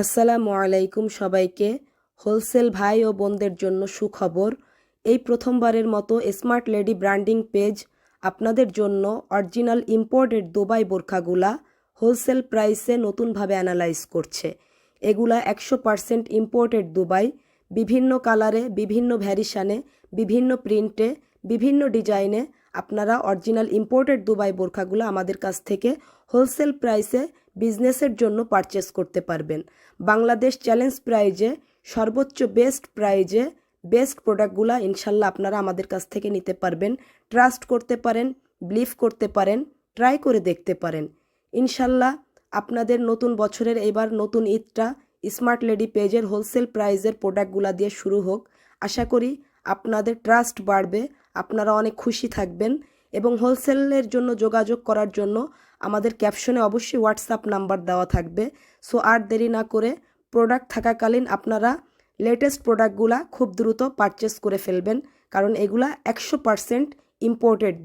আসসালামু আলাইকুম সবাইকে। হোলসেল ভাই ও বোনদের জন্য সুখবর। এই প্রথমবারের মতো স্মার্ট লেডি ব্র্যান্ডিং পেজ আপনাদের জন্য অরিজিনাল ইম্পোর্টেড দুবাই বোরখাগুলা হোলসেল প্রাইসে নতুনভাবে অ্যানালাইজ করছে। এগুলা একশো পার্সেন্ট ইম্পোর্টেড দুবাই। বিভিন্ন কালারে, বিভিন্ন ভ্যারিশানে, বিভিন্ন প্রিন্টে বিভিন্ন ডিজাইনে আপনারা অরিজিনাল ইম্পোর্টেড দুবাই বোরখাগুলো আমাদের কাছ থেকে হোলসেল প্রাইসে বিজনেসের জন্য পারচেস করতে পারবেন। বাংলাদেশ চ্যালেঞ্জ প্রাইজে সর্বোচ্চ বেস্ট প্রাইজে বেস্ট প্রোডাক্টগুলো ইনশাল্লাহ আপনারা আমাদের কাছ থেকে নিতে পারবেন। ট্রাস্ট করতে পারেন বিলিভ করতে পারেন ট্রাই করে দেখতে পারেন। ইনশাল্লাহ আপনাদের নতুন বছরের এবার নতুন ঈদটা স্মার্ট লেডি পেজের হোলসেল প্রাইজের প্রোডাক্টগুলো দিয়ে শুরু হোক। আশা করি আপনাদের ট্রাস্ট বাড়বে আপনারা অনেক খুশি থাকবেন এবং হোলসেলের জন্য যোগাযোগ করার জন্য আমাদের ক্যাপশনে অবশ্যই হোয়াটসঅ্যাপ নাম্বার দেওয়া থাকবে। সো আর দেরি না করে প্রোডাক্ট থাকাকালীন আপনারা লেটেস্ট প্রোডাক্টগুলা খুব দ্রুত পারচেস করে ফেলবেন, কারণ এগুলা একশো পারসেন্ট ইম্পোর্টেড